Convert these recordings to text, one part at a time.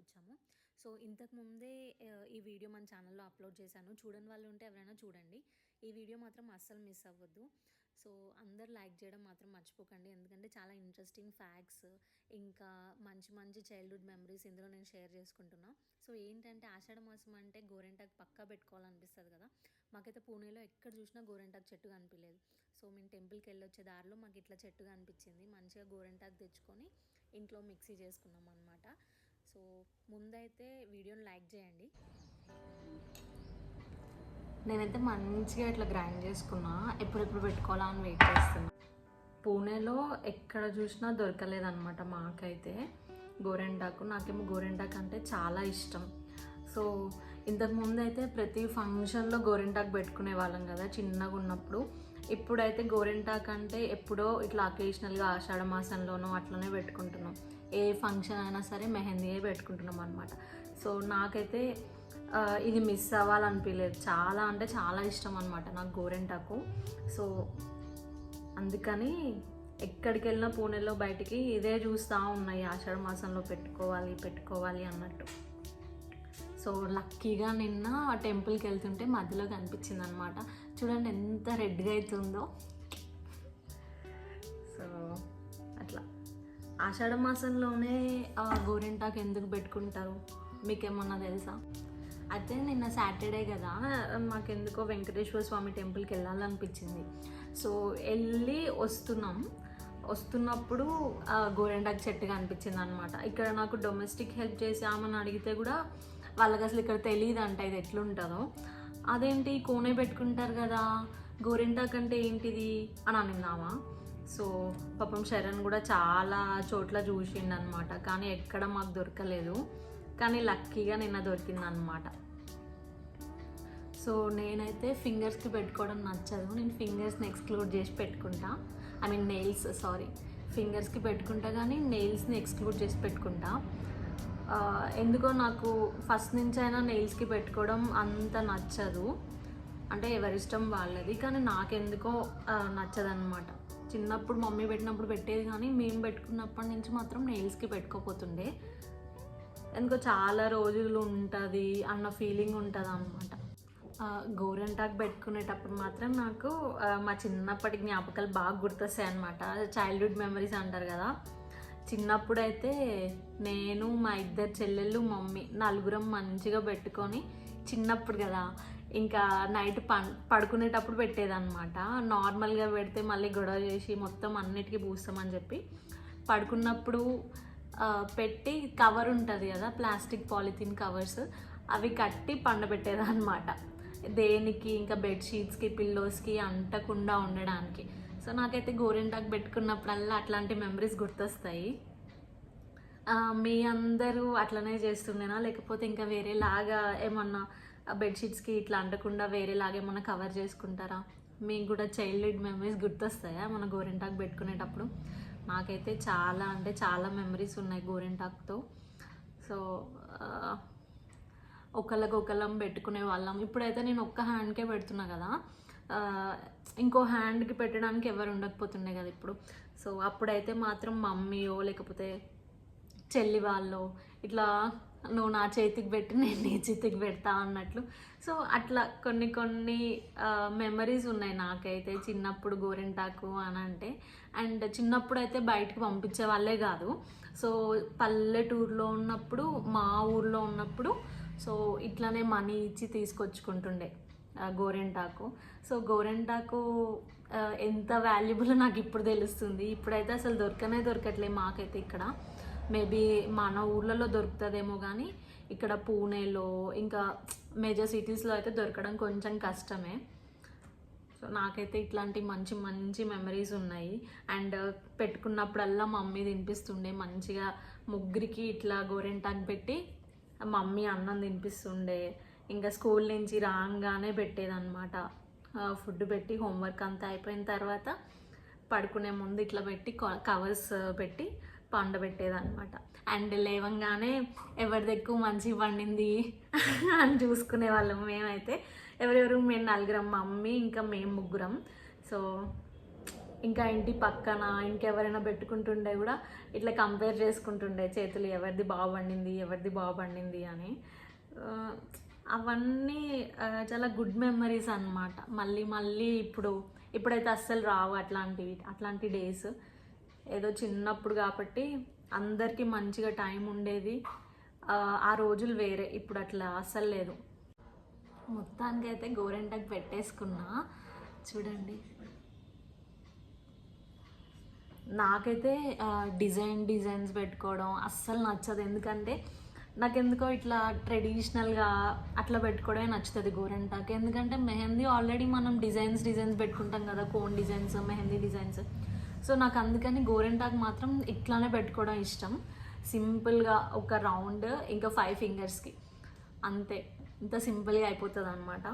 తీసుకొచ్చాము. సో ఇంతకుముందే ఈ వీడియో మన ఛానల్లో అప్లోడ్ చేశాను. చూడని వాళ్ళు ఉంటే ఎవరైనా చూడండి. ఈ వీడియో మాత్రం అస్సలు మిస్ అవ్వద్దు. సో అందరు లైక్ చేయడం మాత్రం మర్చిపోకండి. ఎందుకంటే చాలా ఇంట్రెస్టింగ్ ఫ్యాక్ట్స్ ఇంకా మంచి మంచి చైల్డ్హుడ్ మెమరీస్ ఇందులో నేను షేర్ చేసుకుంటున్నా. సో ఏంటంటే ఆషాఢ మాసం అంటే గోరెంటాకు పక్కా పెట్టుకోవాలనిపిస్తుంది కదా. మాకైతే పూణేలో ఎక్కడ చూసినా గోరెంటాకు చెట్టు కనిపించలేదు సో మేము టెంపుల్కి వెళ్ళి వచ్చే దారిలో మాకు ఇట్లా చెట్టు కనిపించింది. మంచిగా గోరెంటాకు తెచ్చుకొని ఇంట్లో మిక్సీ చేసుకున్నాం అనమాట సో ముందైతే వీడియోని లైక్ చేయండి. నేనైతే మంచిగా ఇట్లా గ్రైండ్ చేసుకున్నా. ఎప్పుడెప్పుడు పెట్టుకోవాలా అని వెయిట్ చేస్తున్నా. పూణేలో ఎక్కడ చూసినా దొరకలేదన్నమాట మాకైతే. గోరెండాకు నాకేమో గోరెండాకు అంటే చాలా ఇష్టం. సో ఇంతకుముందు అయితే ప్రతి ఫంక్షన్లో గోరింటాకు పెట్టుకునే వాళ్ళం కదా చిన్నగా ఉన్నప్పుడు. ఇప్పుడైతే గోరింటాక్ అంటే ఎప్పుడో ఇట్లా అకేషనల్గా ఆషాఢ మాసంలోనో అట్లనే పెట్టుకుంటున్నాం. ఏ ఫంక్షన్ అయినా సరే మెహందీయే పెట్టుకుంటున్నాం అనమాట సో నాకైతే ఇది మిస్ అవ్వాలనిపించలేదు చాలా అంటే చాలా ఇష్టం అనమాట నాకు గోరెంటాకు. సో అందుకని ఎక్కడికి వెళ్ళినా పూణేలో బయటికి ఇదే చూస్తూ ఉన్నాయి ఆషాఢ మాసంలో పెట్టుకోవాలి పెట్టుకోవాలి అన్నట్టు. సో లక్కీగా నిన్న ఆ టెంపుల్కి వెళ్తుంటే మధ్యలో కనిపించింది అనమాట చూడండి ఎంత రెడ్గా అవుతుందో. సో అట్లా. ఆషాఢ మాసంలోనే ఆ గోరింటాకు ఎందుకు పెట్టుకుంటారు? మీకేమన్నా తెలుసా? అయితే నిన్న సాటర్డే కదా మాకెందుకో వెంకటేశ్వర స్వామి టెంపుల్కి వెళ్ళాలనిపించింది. సో వెళ్ళి వస్తున్నాం. వస్తున్నప్పుడు ఆ గోరెంటాకు చెట్టు కనిపించింది అనమాట ఇక్కడ నాకు డొమెస్టిక్ హెల్ప్ చేసి ఆమెను అడిగితే కూడా వాళ్ళకి అసలు ఇక్కడ తెలియదు అంట ఇది ఎట్లుంటుందో. అదేంటి కోనే పెట్టుకుంటారు కదా గోరింటాక్ అంటే ఏంటిది అని అనిందామా? సో పాపం శరణ్ కూడా చాలా చోట్ల చూసిండు అనమాట కానీ ఎక్కడ మాకు దొరకలేదు. కానీ లక్కీగా నిన్న దొరికింది అనమాట సో నేనైతే ఫింగర్స్కి పెట్టుకోవడం నచ్చదు. నేను ఫింగర్స్ని ఎక్స్క్లూడ్ చేసి పెట్టుకుంటా. I mean nails sorry. ఫింగర్స్కి పెట్టుకుంటా కానీ నెయిల్స్ని ఎక్స్క్లూడ్ చేసి పెట్టుకుంటా. ఎందుకో నాకు ఫస్ట్ నుంచి అయినా నెయిల్స్కి పెట్టుకోవడం అంత నచ్చదు. అంటే ఎవరిష్టం వాళ్ళది కానీ నాకెందుకో నచ్చదనమాట చిన్నప్పుడు మమ్మీ పెట్టినప్పుడు పెట్టేది కానీ మేము పెట్టుకున్నప్పటి నుంచి మాత్రం నెయిల్స్కి పెట్టుకోపోతుండే. ఎందుకో చాలా రోజులు ఉంటుంది అన్న ఫీలింగ్ ఉంటుంది అనమాట గోరెంటాకు పెట్టుకునేటప్పుడు మాత్రం నాకు మా చిన్నప్పటి జ్ఞాపకాలు బాగా గుర్తొస్తాయి అనమాట చైల్డ్హుడ్ మెమరీస్ అంటారు కదా. చిన్నప్పుడు అయితే నేను మా ఇద్దరు చెల్లెళ్ళు మమ్మీ నలుగురం మంచిగా పెట్టుకొని చిన్నప్పుడు కదా ఇంకా నైట్ పం పడుకునేటప్పుడు పెట్టేదన్నమాట. నార్మల్గా పెడితే మళ్ళీ గొడవ చేసి మొత్తం అన్నిటికీ పూస్తామని చెప్పి పడుకున్నప్పుడు పెట్టి కవర్ ఉంటుంది కదా ప్లాస్టిక్ పాలిథిన్ కవర్స్ అవి కట్టి పండబెట్టేదన్నమాట. దేనికి ఇంకా బెడ్షీట్స్కి పిల్లోస్కి అంటకుండా ఉండడానికి. సో నాకైతే గోరింటాకు పెట్టుకున్నప్పుడల్లా అట్లాంటి మెమరీస్ గుర్తొస్తాయి. మీ అందరూ అట్లనే చేస్తుండేనా? లేకపోతే ఇంకా వేరేలాగా ఏమన్నా బెడ్షీట్స్కి ఇట్లా అంటకుండా వేరేలాగా ఏమన్నా కవర్ చేసుకుంటారా? మీకు కూడా చైల్డ్హుడ్ మెమరీస్ గుర్తొస్తాయా మన గోరింటాకు పెట్టుకునేటప్పుడు? నాకైతే చాలా అంటే చాలా మెమరీస్ ఉన్నాయి గోరింటాకుతో. సో ఆ, ఒకళ్ళకి ఒకళ్ళం పెట్టుకునే వాళ్ళం. ఇప్పుడైతే నేను ఒక్క హ్యాండ్కే పెడుతున్నా కదా. ఇంకో హ్యాండ్కి పెట్టడానికి ఎవరు ఉండకపోతుండే కదా ఇప్పుడు. సో అప్పుడైతే మాత్రం మమ్మీయో లేకపోతే చెల్లి వాళ్ళు ఇట్లా నువ్వు నా చేతికి పెట్టి నేను నీ చేతికి పెడతా అన్నట్లు. సో అట్లా కొన్ని కొన్ని మెమరీస్ ఉన్నాయి నాకైతే చిన్నప్పుడు గోరింటాకు అని అంటే. అండ్ చిన్నప్పుడు అయితే బయటకు పంపించే వాళ్ళే కాదు. సో పల్లెటూరులో ఉన్నప్పుడు మా ఊర్లో ఉన్నప్పుడు సో ఇట్లానే మనీ ఇచ్చి తీసుకొచ్చుకుంటుండే. గోరెంటాకు. సో గోరెంటాకు ఎంత వాల్యుబుల్ నాకు ఇప్పుడు తెలుస్తుంది. ఇప్పుడైతే అసలు దొరకనే దొరకట్లే మాకైతే ఇక్కడ. మేబీ మన ఊర్లలో దొరుకుతుందేమో కానీ ఇక్కడ పూణేలో ఇంకా మేజర్ సిటీస్లో అయితే దొరకడం కొంచెం కష్టమే. సో నాకైతే ఇట్లాంటి మంచి మంచి మెమరీస్ ఉన్నాయి. అండ్ పెట్టుకున్నప్పుడల్లా మమ్మీ తినిపిస్తుండే. మంచిగా ముగ్గురికి ఇట్లా గోరెంటాకు పెట్టి మమ్మీ అన్నం తినిపిస్తుండే. ఇంకా స్కూల్ నుంచి రాగానే పెట్టేదన్నమాట. ఫుడ్ పెట్టి హోంవర్క్ అంతా అయిపోయిన తర్వాత పడుకునే ముందు ఇట్లా పెట్టి కవర్స్ పెట్టి పండబెట్టేదన్నమాట అండ్ లేవంగానే ఎవరిది ఎక్కువ మంచి పండింది అని చూసుకునే వాళ్ళం మేమైతే. ఎవరెవరు మేము నలుగురం మమ్మీ ఇంకా మేము ముగ్గురం. సో ఇంకా ఇంటి పక్కన ఇంకెవరైనా పెట్టుకుంటుండే కూడా ఇట్లా కంపేర్ చేసుకుంటుండే చేతులు ఎవరిది బాగా పండింది ఎవరిది బాగా పండింది అని. అవన్నీ చాలా గుడ్ మెమరీస్ అన్నమాట. మళ్ళీ మళ్ళీ ఇప్పుడు ఇప్పుడైతే అస్సలు రావు అట్లాంటివి అట్లాంటి డేస్. ఏదో చిన్నప్పుడు కాబట్టి అందరికీ మంచిగా టైం ఉండేది. ఆ, రోజులు వేరే ఇప్పుడు అట్లా అస్సలు లేదు. మొత్తానికి అయితే గోరెంటకు పెట్టేసుకున్నా. చూడండి. నాకైతే డిజైన్ డిజైన్స్ పెట్టుకోవడం అస్సలు నచ్చదు. ఎందుకంటే నాకు ఎందుకో ఇట్లా ట్రెడిషనల్గా అట్లా పెట్టుకోవడమే నచ్చుతుంది గోరెంటాకి. ఎందుకంటే మెహందీ ఆల్రెడీ మనం డిజైన్స్ డిజైన్స్ పెట్టుకుంటాం కదా cone designs mehndi designs so నాకు అందుకని గోరెంటాకు మాత్రం ఇట్లానే పెట్టుకోవడం ఇష్టం. సింపుల్గా ఒక రౌండ్ ఇంకా ఫైవ్ ఫింగర్స్కి అంతే. ఇంత సింపుల్గా అయిపోతుంది అనమాట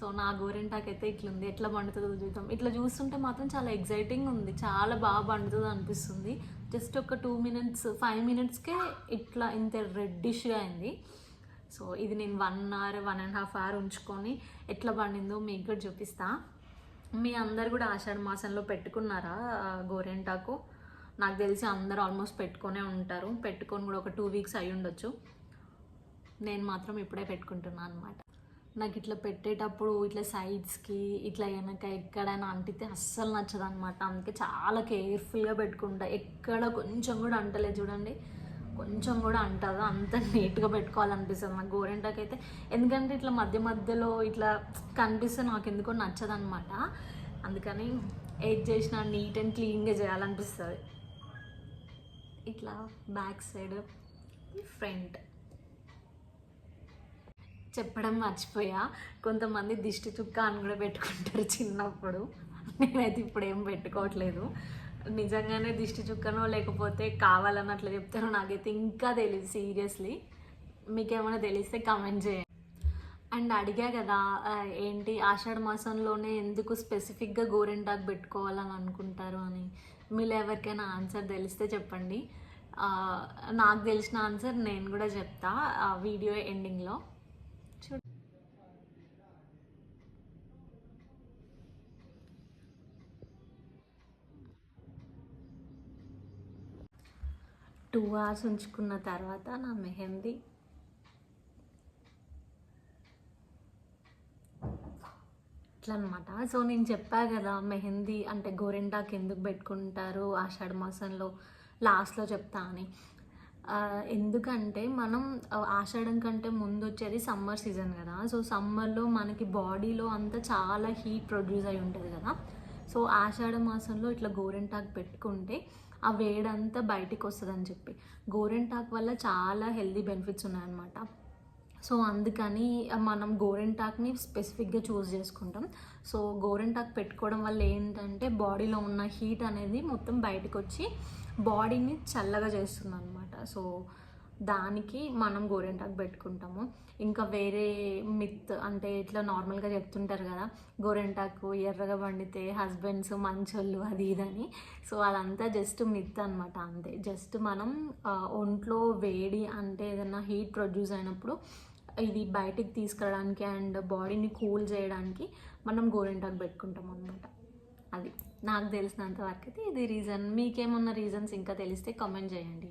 సో నా గోరింటాకైతే అయితే ఇట్లుంది. ఎట్లా పండుతుందో చూద్దాం. ఇట్లా చూస్తుంటే మాత్రం చాలా ఎగ్జైటింగ్ ఉంది. చాలా బాగా పండుతుంది అనిపిస్తుంది. జస్ట్ ఒక టూ మినిట్స్ ఫైవ్ మినిట్స్కే ఇట్లా ఇంత రెడ్డిష్గా అయింది. సో ఇది నేను one hour one and half hour ఉంచుకొని ఎట్లా పండిందో మీకు కూడా చూపిస్తా. మీ అందరు కూడా ఆషాఢ మాసంలో పెట్టుకున్నారా గోరెంటాకు గోరింటాకు? నాకు తెలిసి అందరు ఆల్మోస్ట్ పెట్టుకొనే ఉంటారు. పెట్టుకొని కూడా ఒక టూ వీక్స్ అయి ఉండొచ్చు నేను మాత్రం ఇప్పుడే పెట్టుకుంటున్నాను అనమాట నాకు ఇట్లా పెట్టేటప్పుడు ఇట్లా సైడ్స్కి ఇట్లా వెనక ఎక్కడైనా అంటితే అస్సలు నచ్చదు అనమాట అందుకే చాలా కేర్ఫుల్గా పెట్టుకుంటా. ఎక్కడ కొంచెం కూడా అంటలేదు చూడండి. కొంచెం కూడా అంటదా. అంత నీట్గా పెట్టుకోవాలనిపిస్తుంది. నాకు గోరెంటాకి అయితే ఎందుకంటే ఇట్లా మధ్య మధ్యలో ఇట్లా కనిపిస్తే నాకు ఎందుకో నచ్చదు అనమాట అందుకని ఏది చేసినా నీట్ అండ్ క్లీన్గా చేయాలనిపిస్తుంది. ఇట్లా బ్యాక్ సైడ్ ఫ్రంట్ చెప్పడం మర్చిపోయా. కొంతమంది దిష్టి చుక్క అని కూడా పెట్టుకుంటారు చిన్నప్పుడు. నేనైతే ఇప్పుడు ఏం పెట్టుకోవట్లేదు. నిజంగానే దిష్టి చుక్కనో లేకపోతే కావాలని అట్లా చెప్తారో నాకైతే ఇంకా తెలియదు సీరియస్లీ. మీకేమైనా తెలిస్తే కమెంట్ చేయండి. అండ్ అడిగా కదా ఏంటి ఆషాఢ మాసంలోనే ఎందుకు స్పెసిఫిక్గా గోరెంటాకు పెట్టుకోవాలని అనుకుంటారు అని. మీరు ఎవరికైనా ఆన్సర్ తెలిస్తే చెప్పండి. నాకు తెలిసిన ఆన్సర్ నేను కూడా చెప్తా ఆ వీడియో ఎండింగ్లో. టూ అవర్స్ ఉంచుకున్న తర్వాత నా మెహందీ. ఇట్లా అనమాట సో నేను చెప్పా కదా మెహందీ అంటే గోరెంటాకి ఎందుకు పెట్టుకుంటారు ఆషాఢ మాసంలో లాస్ట్లో చెప్తా అని. ఎందుకంటే మనం ఆషాఢం కంటే ముందు వచ్చేది సమ్మర్ సీజన్ కదా. సో సమ్మర్లో మనకి బాడీలో అంతా చాలా హీట్ ప్రొడ్యూస్ అయి ఉంటుంది కదా. సో ఆషాఢ మాసంలో ఇట్లా గోరెంటాకు పెట్టుకుంటే ఆ వేడంతా బయటికి వస్తుంది అని చెప్పి. గోరెంటాకు వల్ల చాలా హెల్దీ బెనిఫిట్స్ ఉన్నాయన్నమాట. సో అందుకని మనం గోరెంటాక్ని స్పెసిఫిక్గా చూస్ చేసుకుంటాం. సో గోరెంటాక్ పెట్టుకోవడం వల్ల ఏంటంటే బాడీలో ఉన్న హీట్ అనేది మొత్తం బయటకు వచ్చి బాడీని చల్లగా చేస్తుంది అనమాట సో దానికి మనం గోరింటాకు పెట్టుకుంటాము. ఇంకా వేరే మిత్ అంటే ఇట్లా నార్మల్గా చెప్తుంటారు కదా గోరెంటాకు ఎర్రగా పండితే హస్బెండ్స్ మంచోళ్ళు అది ఇదని. సో అదంతా జస్ట్ మిత్ అనమాట అంతే. జస్ట్ మనం ఒంట్లో వేడి అంటే ఏదైనా హీట్ ప్రొడ్యూస్ అయినప్పుడు ఇది బయటికి తీసుకురావడానికి అండ్ బాడీని కూల్ చేయడానికి మనం గోరెంటాకు పెట్టుకుంటాం అనమాట అది. నాకు తెలిసినంత వరకు అయితే ఇది రీజన్. మీకేమన్నా రీజన్స్ ఇంకా తెలిస్తే కామెంట్ చేయండి.